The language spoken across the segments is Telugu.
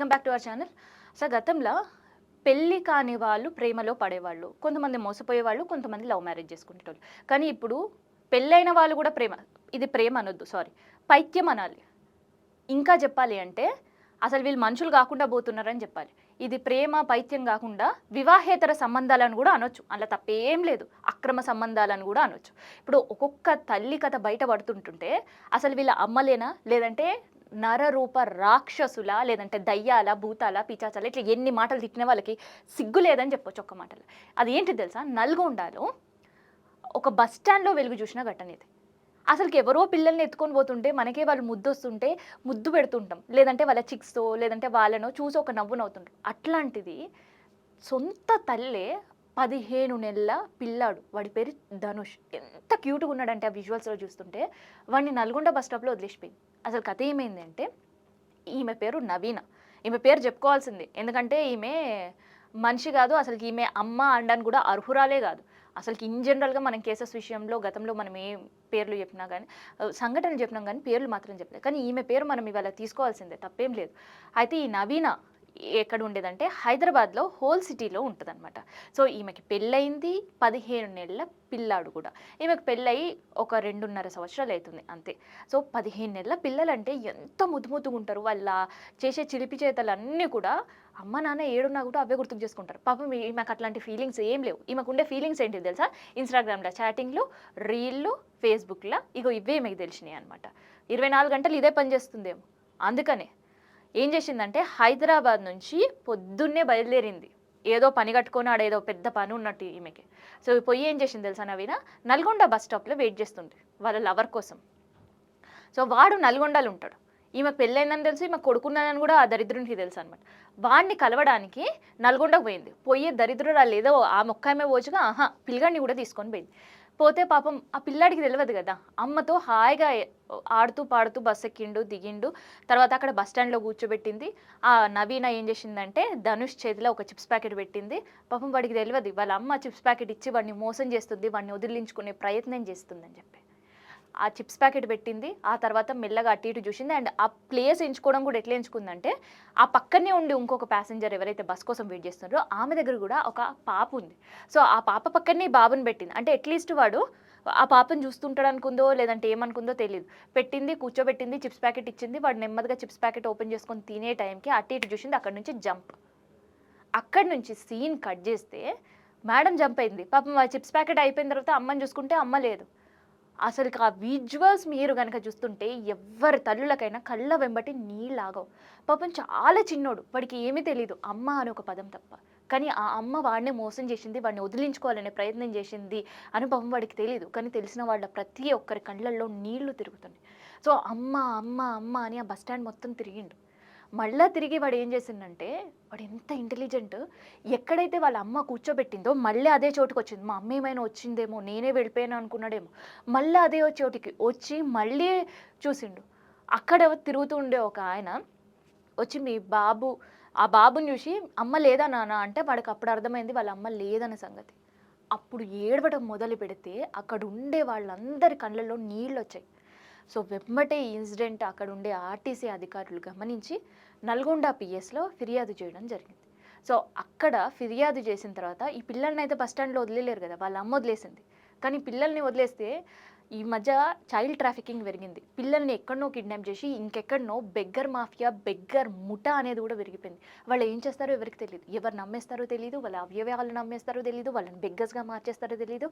Welcome back to our channel so గతంలో పెళ్ళి కాని వాళ్ళు ప్రేమలో పడేవాళ్ళు కొంతమంది మోసపోయేవాళ్ళు కొంతమంది లవ్ మ్యారేజ్ చేసుకునేటోళ్ళు. కానీ ఇప్పుడు పెళ్ళైన వాళ్ళు కూడా ప్రేమ ఇది ప్రేమ అనొద్దు సారీ పైత్యం అనాలి. ఇంకా చెప్పాలి అంటే అసలు వీళ్ళు మనుషులు కాకుండా పోతున్నారని చెప్పాలి. ఇది ప్రేమ పైత్యం కాకుండా వివాహేతర సంబంధాలను కూడా అనొచ్చు. అలా తప్పేం లేదు. అక్రమ సంబంధాలను కూడా అనొచ్చు. ఇప్పుడు ఒక్కొక్క తల్లి కథ బయట పడుతుంటుంటే అసలు వీళ్ళ అమ్మలేనా లేదంటే నరరూప రాక్షసుల లేదంటే దయ్యాల భూతాల పిచాచాల ఇట్లా ఎన్ని మాటలు తిట్టిన వాళ్ళకి సిగ్గు లేదని చెప్పొచ్చు ఒక్క మాటలు. అది ఏంటి తెలుసా? నల్గొండలో ఒక బస్ స్టాండ్లో వెలుగు చూసిన ఘటన ఇది. అసలుకి ఎవరో పిల్లల్ని ఎత్తుకొని పోతుంటే మనకే వాళ్ళు ముద్దు వస్తుంటే ముద్దు పెడుతుంటాం. లేదంటే వాళ్ళ చిక్స్తో లేదంటే వాళ్ళనో చూసి ఒక నవ్వు నవ్వుతుంటాం. అట్లాంటిది సొంత తల్లే పదిహేను నెలల పిల్లాడు. వాడి పేరు ధనుష్. ఎంత క్యూట్గా ఉన్నాడంటే ఆ విజువల్స్లో చూస్తుంటే వాడిని నల్గొండ బస్ స్టాప్లో వదిలేసిపోయింది. అసలు కథ ఏమైందంటే ఈమె పేరు నవీన. ఈమె పేరు చెప్పుకోవాల్సింది. ఎందుకంటే ఈమె మనిషి కాదు అసలుకి ఈమె అమ్మ అనడానికి కూడా అర్హురాలే కాదు. అసలుకి ఇన్ జనరల్గా మనం కేసెస్ విషయంలో గతంలో మనం ఏ పేర్లు చెప్పినా కానీ సంఘటనలు చెప్పినాం కానీ పేర్లు మాత్రం చెప్పలేదు. కానీ ఈమె పేరు మనం ఇవాళ తీసుకోవాల్సిందే. తప్పేం లేదు. అయితే ఈ నవీన ఎక్కడ ఉండేదంటే హైదరాబాద్లో హోల్ సిటీలో ఉంటుందన్నమాట. సో ఈమెకి పెళ్ళయింది పదిహేను నెలల పిల్లాడు కూడా. ఈమెకు పెళ్ళయి ఒక రెండున్నర సంవత్సరాలు అవుతుంది అంతే. సో పదిహేను నెలల పిల్లలంటే ఎంత ముద్దుముద్దుగా ఉంటారు. వాళ్ళ చేసే చిలిపి చేతలన్నీ కూడా అమ్మ నాన్న ఏడున్నా కూడా అవే గుర్తుకు చేసుకుంటారు. పాపం ఈ- ఈమెకు అట్లాంటి ఫీలింగ్స్ ఏం లేవు. ఈమెకు ఉండే ఫీలింగ్స్ ఏంటి తెలుసా? ఇన్స్టాగ్రామ్లో చాటింగ్లు రీళ్ళు ఫేస్బుక్లో ఇగో ఇవే మీకు తెలిసినాయి అనమాట ఇరవై నాలుగు గంటలు ఇదే పని చేస్తుందేమో. అందుకనే ఏం చేసిందంటే హైదరాబాద్ నుంచి పొద్దున్నే బయలుదేరింది. ఏదో పని కట్టుకొని ఆడ ఏదో పెద్ద పని ఉన్నట్టు ఈమెకి. సో పోయి ఏం చేసింది తెలుసా నవీన? నల్గొండ బస్ స్టాప్లో వెయిట్ చేస్తుంది వాళ్ళ లవర్ కోసం. సో వాడు నల్గొండలో ఉంటాడు. ఈమె పెళ్ళైందని తెలుసు ఈమె కొడుకున్నానని కూడా ఆ దరిద్రునికి తెలుసు అనమాట వాడిని కలవడానికి నల్గొండకు పోయింది. పోయే దరిద్రురాలు ఏదో ఆ మొక్క ఆమె పోచుగా ఆహా పిల్లగాడిని కూడా తీసుకొని పోయింది. పోతే పాపం ఆ పిల్లాడికి తెలియదు కదా. అమ్మతో హాయిగా ఆడుతూ పాడుతూ బస్ ఎక్కిండు దిగిండు. తర్వాత అక్కడ బస్ స్టాండ్లో కూర్చోబెట్టింది. ఆ నవీన ఏం చేసిందంటే ధనుష్ చేతిలో ఒక చిప్స్ ప్యాకెట్ పెట్టింది. పాపం వాడికి తెలియదు వాళ్ళ అమ్మ చిప్స్ ప్యాకెట్ ఇచ్చి వాడిని మోసం చేస్తుంది వాడిని వదిలించుకునే ప్రయత్నం చేస్తుందని చెప్పి. ఆ చిప్స్ ప్యాకెట్ పెట్టింది ఆ తర్వాత మెల్లగా అటు ఇటు చూసింది. అండ్ ఆ ప్లేస్ ఎంచుకోవడం కూడా ఎట్లా ఎంచుకుందంటే ఆ పక్కనే ఉండి ఇంకొక ప్యాసింజర్ ఎవరైతే బస్ కోసం వెయిట్ చేస్తున్నారో ఆమె దగ్గర కూడా ఒక పాప ఉంది. సో ఆ పాప పక్కనే బాబుని పెట్టింది. అంటే అట్లీస్ట్ వాడు ఆ పాపను చూస్తుంటాడు అనుకుందో లేదంటే ఏమనుకుందో తెలియదు పెట్టింది కూర్చోబెట్టింది చిప్స్ ప్యాకెట్ ఇచ్చింది. వాడు నెమ్మదిగా చిప్స్ ప్యాకెట్ ఓపెన్ చేసుకొని తినే టైంకి అటు ఇటు చూసింది అక్కడ నుంచి జంప్. అక్కడి నుంచి సీన్ కట్ చేస్తే మేడం జంప్ అయింది. పాపం ఆ చిప్స్ ప్యాకెట్ అయిపోయిన తర్వాత అమ్మని చూసుకుంటే అమ్మ లేదు. అసలు ఆ విజువల్స్ మీరు కనుక చూస్తుంటే ఎవరి తల్లులకైనా కళ్ళ వెంబటి నీళ్ళాగవు పాపం చాలా చిన్నోడు వాడికి ఏమీ తెలియదు అమ్మ అని ఒక పదం తప్ప. కానీ ఆ అమ్మ వాడిని మోసం చేసింది వాడిని వదిలించుకోవాలనే ప్రయత్నం చేసింది అనుభవం వాడికి తెలియదు కానీ తెలిసిన వాళ్ళ ప్రతి ఒక్కరి కళ్ళల్లో నీళ్ళు తిరుగుతున్నాయి. సో అమ్మ అమ్మ అమ్మ అని ఆ బస్ స్టాండ్ మొత్తం తిరిగిండు. మళ్ళా తిరిగి వాడు ఏం చేసిందంటే వాడు ఎంత ఇంటెలిజెంట్ ఎక్కడైతే వాళ్ళ అమ్మ కూర్చోబెట్టిందో మళ్ళీ అదే చోటుకు వచ్చింది. మా అమ్మ ఏమైనా వచ్చిందేమో నేనే వెళ్ళిపోయాను అనుకున్నాడేమో. మళ్ళీ అదే చోటుకి వచ్చి మళ్ళీ చూసిండు. అక్కడ తిరుగుతూ ఉండే ఒక ఆయన వచ్చి మీ బాబు ఆ బాబుని చూసి అమ్మ లేదా నాన్న? అంటే వాడికి అప్పుడు అర్థమైంది వాళ్ళ అమ్మ లేదన్న సంగతి. అప్పుడు ఏడవడం మొదలు పెడితే అక్కడ ఉండే వాళ్ళందరి కళ్ళల్లో నీళ్ళు వచ్చాయి సో వెంబటే ఈ ఇన్సిడెంట్ అక్కడ ఉండే ఆర్టీసీ అధికారులు గమనించి నల్గొండ పిఎస్లో ఫిర్యాదు చేయడం జరిగింది. సో అక్కడ ఫిర్యాదు చేసిన తర్వాత ఈ పిల్లల్ని అయితే బస్ స్టాండ్లో వదిలేలేరు కదా వాళ్ళ అమ్మ వదిలేసింది. కానీ పిల్లల్ని వదిలేస్తే ఈ మధ్య చైల్డ్ ట్రాఫికింగ్ పెరిగింది. పిల్లల్ని ఎక్కడనో కిడ్నాప్ చేసి ఇంకెక్కడనో బెగ్గర్ మాఫియా బెగ్గర్ ముఠ అనేది కూడా పెరిగిపోయింది వాళ్ళు ఏం చేస్తారో ఎవరికి తెలియదు ఎవరు నమ్మేస్తారో తెలియదు వాళ్ళ అవయవాలు నమ్మేస్తారో తెలియదు వాళ్ళని బెగ్గర్స్గా మార్చేస్తారో తెలియదు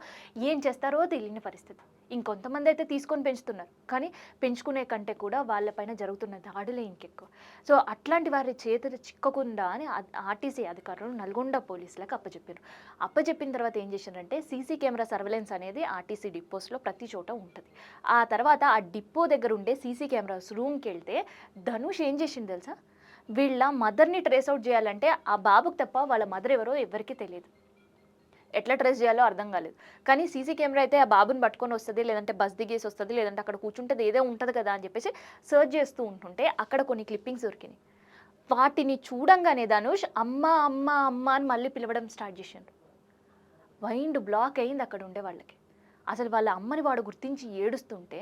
ఏం చేస్తారో తెలియని పరిస్థితి. ఇంకొంతమంది అయితే తీసుకొని పెంచుతున్నారు. కానీ పెంచుకునే కంటే కూడా వాళ్ళపైన జరుగుతున్న దాడులే ఇంకెక్కువ. సో అట్లాంటి వారి చేతులు చిక్కకుండా అని ఆర్టీసీ అధికారులు నల్గొండ పోలీసులకు అప్పచెప్పారు అప్పచెప్పిన తర్వాత ఏం చేశారంటే సీసీ కెమెరా సర్వేలెన్స్ అనేది ఆర్టీసీ డిపోస్లో ప్రతి చోట ఉంటుంది. ఆ తర్వాత ఆ డిపో దగ్గర ఉండే సీసీ కెమెరాస్ రూమ్కి వెళ్తే ధనుష్ ఏం చేసింది తెలుసా? వీళ్ళ మదర్ని ట్రేస్ అవుట్ చేయాలంటే ఆ బాబుకి తప్ప వాళ్ళ మదర్ ఎవరో ఎవరికీ తెలియదు. ఎట్లా ట్రేస్ చేయాలో అర్థం కాలేదు. కానీ సీసీ కెమెరా అయితే ఆ బాబుని పట్టుకొని వస్తుంది లేదంటే బస్ దిగేసి వస్తుంది లేదంటే అక్కడ కూర్చుంటే ఏదో ఉంటుంది కదా అని చెప్పేసి సర్చ్ చేస్తూ ఉంటుంటే అక్కడ కొన్ని క్లిప్పింగ్స్ దొరికినాయి. వాటిని చూడంగానే ధనుష్ అమ్మ అమ్మ అమ్మ అని మళ్ళీ పిలవడం స్టార్ట్ చేసిండు. మైండ్ బ్లాక్ అయింది అక్కడ ఉండే వాళ్ళకి. అసలు వాళ్ళ అమ్మని వాడు గుర్తించి ఏడుస్తుంటే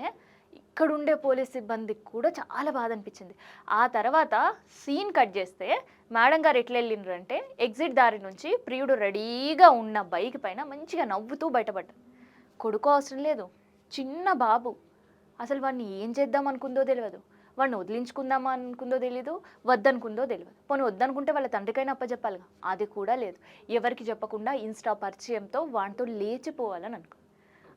ఇక్కడుండే పోలీస్ సిబ్బందికి కూడా చాలా బాధ అనిపించింది. ఆ తర్వాత సీన్ కట్ చేస్తే మేడం గారు ఎట్లా వెళ్ళిండ్రంటే ఎగ్జిట్ దారి నుంచి ప్రియుడు రెడీగా ఉన్న బైక్ పైన మంచిగా నవ్వుతూ బయటపడ్డాడు. కొడుకు అవసరం లేదు చిన్న బాబు. అసలు వాడిని ఏం చేద్దాం అనుకుందో తెలియదు. వాడిని వదిలించుకుందామా అనుకుందో తెలియదు వద్దనుకుందో తెలియదు పోనీ వద్దనుకుంటే వాళ్ళ తండ్రికైనా అప్పచెప్పాలిగా? అది కూడా లేదు. ఎవరికి చెప్పకుండా ఇన్స్టా పరిచయంతో వాడితో లేచిపోవాలని అనుకో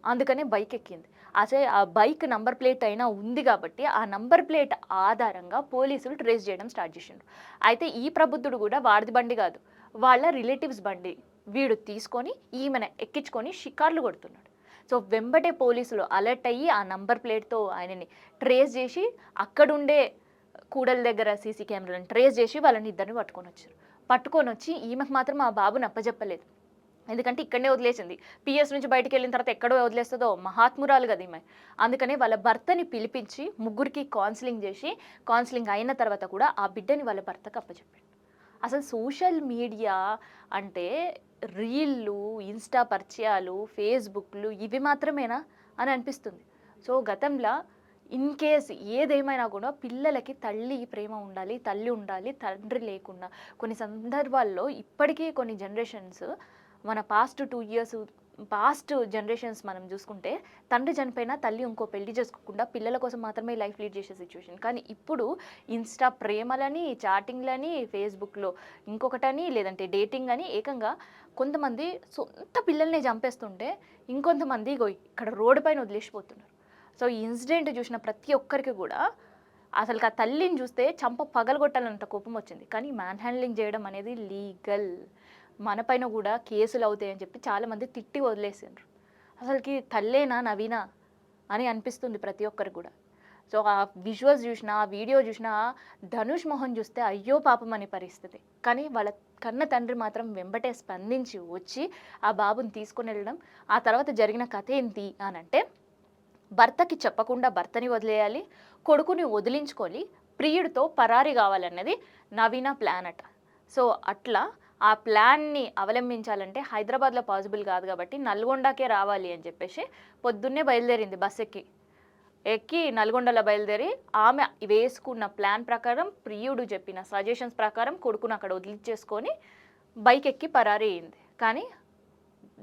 అందుకనే బైక్ ఎక్కింది. అసలు ఆ బైక్ నంబర్ ప్లేట్ అయినా ఉంది కాబట్టి ఆ నంబర్ ప్లేట్ ఆధారంగా పోలీసులు ట్రేస్ చేయడం స్టార్ట్ చేసిండ్రు. అయితే ఈ ప్రబుద్ధుడు కూడా వాడిది బండి కాదు. వాళ్ళ రిలేటివ్స్ బండి వీడు తీసుకొని ఈమెను ఎక్కించుకొని షికార్లు కొడుతున్నాడు. సో వెంబటే పోలీసులు అలర్ట్ అయ్యి ఆ నంబర్ ప్లేట్తో ఆయనని ట్రేస్ చేసి అక్కడుండే కూడల దగ్గర సీసీ కెమెరాలను ట్రేస్ చేసి వాళ్ళని ఇద్దరిని పట్టుకొని వచ్చారు. పట్టుకొని వచ్చి ఈమెకు మాత్రం ఆ బాబుని అప్పచెప్పలేదు ఎందుకంటే ఇక్కడనే వదిలేసింది. పిఎస్ నుంచి బయటకు వెళ్ళిన తర్వాత ఎక్కడో వదిలేస్తుందో మహాత్మురాలు కదా ఈమె అందుకనే వాళ్ళ భర్తని పిలిపించి ముగ్గురికి కౌన్సిలింగ్ చేసి కౌన్సిలింగ్ అయిన తర్వాత కూడా ఆ బిడ్డని వాళ్ళ భర్తకు అప్పచెప్పాడు. అసలు సోషల్ మీడియా అంటే రీళ్ళు ఇన్స్టా పరిచయాలు ఫేస్బుక్లు ఇవి మాత్రమేనా అని అనిపిస్తుంది. సో గతంలో ఇన్ కేస్ ఏదేమైనా కూడా పిల్లలకి తల్లి ప్రేమ ఉండాలి తల్లి ఉండాలి తండ్రి లేకుండా కొన్ని సందర్భాల్లో ఇప్పటికీ కొన్ని జనరేషన్స్ మన past two years past generations మనం చూసుకుంటే తండ్రి చనిపోయినా తల్లి ఇంకో పెళ్ళి చేసుకోకుండా పిల్లల కోసం మాత్రమే లైఫ్ లీడ్ చేసే సిచ్యువేషన్ కానీ ఇప్పుడు ఇన్స్టా ప్రేమలని చాటింగ్లని ఫేస్బుక్లో ఇంకొకటని లేదంటే డేటింగ్ అని ఏకంగా కొంతమంది సొంత పిల్లల్ని చంపేస్తుంటే ఇంకొంతమంది ఇక్కడ రోడ్డు పైన వదిలేసిపోతున్నారు. సో ఈ ఇన్సిడెంట్ చూసిన ప్రతి ఒక్కరికి కూడా అసలు ఆ తల్లిని చూస్తే చంప పగలగొట్టాలంత కోపం వచ్చింది. కానీ మ్యాన్ హ్యాండ్లింగ్ చేయడం అనేది లీగల్ మనపైన కూడా కేసులు అవుతాయని చెప్పి చాలామంది తిట్టి వదిలేసిండ్రు. అసలుకి తల్లేనా నవీనా అని అనిపిస్తుంది ప్రతి ఒక్కరికి కూడా. సో ఆ విజువల్స్ చూసినా ఆ వీడియో చూసినా ధనుష్ మోహన్ చూస్తే అయ్యో పాపం అనే పరిస్థితి. కానీ వాళ్ళ కన్న తండ్రి మాత్రం వెంబటే స్పందించి వచ్చి ఆ బాబుని తీసుకొని వెళ్ళడం ఆ తర్వాత జరిగిన కథ ఏంటి అని అంటే భర్తకి చెప్పకుండా భర్తని వదిలేయాలి కొడుకుని వదిలించుకొని ప్రియుడితో పరారి కావాలన్నది నవీన ప్లాన్ అట. సో అట్లా ఆ ప్లాన్ని అవలంబించాలంటే హైదరాబాద్లో పాసిబుల్ కాదు కాబట్టి నల్గొండకే రావాలి అని చెప్పేసి పొద్దున్నే బయలుదేరింది బస్ ఎక్కి. ఎక్కి నల్గొండలో బయలుదేరి ఆమె వేసుకున్న ప్లాన్ ప్రకారం ప్రియుడు చెప్పిన సజెషన్స్ ప్రకారం కొడుకును అక్కడ వదిలించేసుకొని బైక్ ఎక్కి పరారీ అయింది. కానీ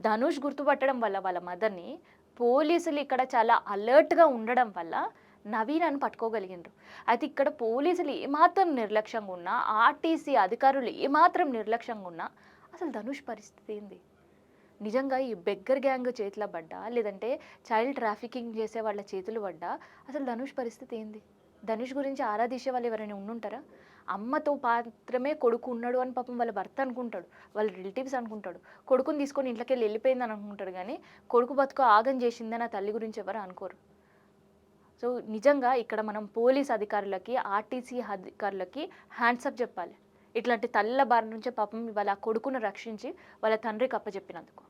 ధనుష్ గుర్తుపట్టడం వల్ల వాళ్ళ మదర్ని పోలీసులు ఇక్కడ చాలా అలర్ట్గా ఉండడం వల్ల నవీనను పట్టుకోగలిగిండ్రు. అయితే ఇక్కడ పోలీసులు ఏమాత్రం నిర్లక్ష్యంగా ఉన్నా ఆర్టీసీ అధికారులు ఏమాత్రం నిర్లక్ష్యంగా ఉన్నా అసలు ధనుష్ పరిస్థితి ఏంది? నిజంగా ఈ బెగ్గర్ గ్యాంగ్ చేతిలో పడ్డా లేదంటే చైల్డ్ ట్రాఫికింగ్ చేసే వాళ్ళ చేతులు పడ్డా అసలు ధనుష్ పరిస్థితి ఏంది? ధనుష్ గురించి ఆరాధించే వాళ్ళు ఎవరైనా ఉండుంటారా? అమ్మతో మాత్రమే కొడుకు ఉన్నాడు అని పాపం వాళ్ళ భర్త అనుకుంటాడు వాళ్ళ రిలేటివ్స్ అనుకుంటాడు. కొడుకుని తీసుకొని ఇంట్లోకి వెళ్ళి వెళ్ళిపోయిందని అనుకుంటాడు కానీ కొడుకు బతుకు ఆగం చేసిందని ఆ తల్లి గురించి ఎవరు అనుకోరు. సో నిజంగా ఇక్కడ మనం పోలీస్ అధికారులకి ఆర్టీసీ అధికారులకి హ్యాండ్సప్ చెప్పాలి. ఇట్లాంటి తల్ల బారి నుంచే పాపం వాళ్ళ కొడుకును రక్షించి వాళ్ళ తండ్రికి అప్పచెప్పినందుకు.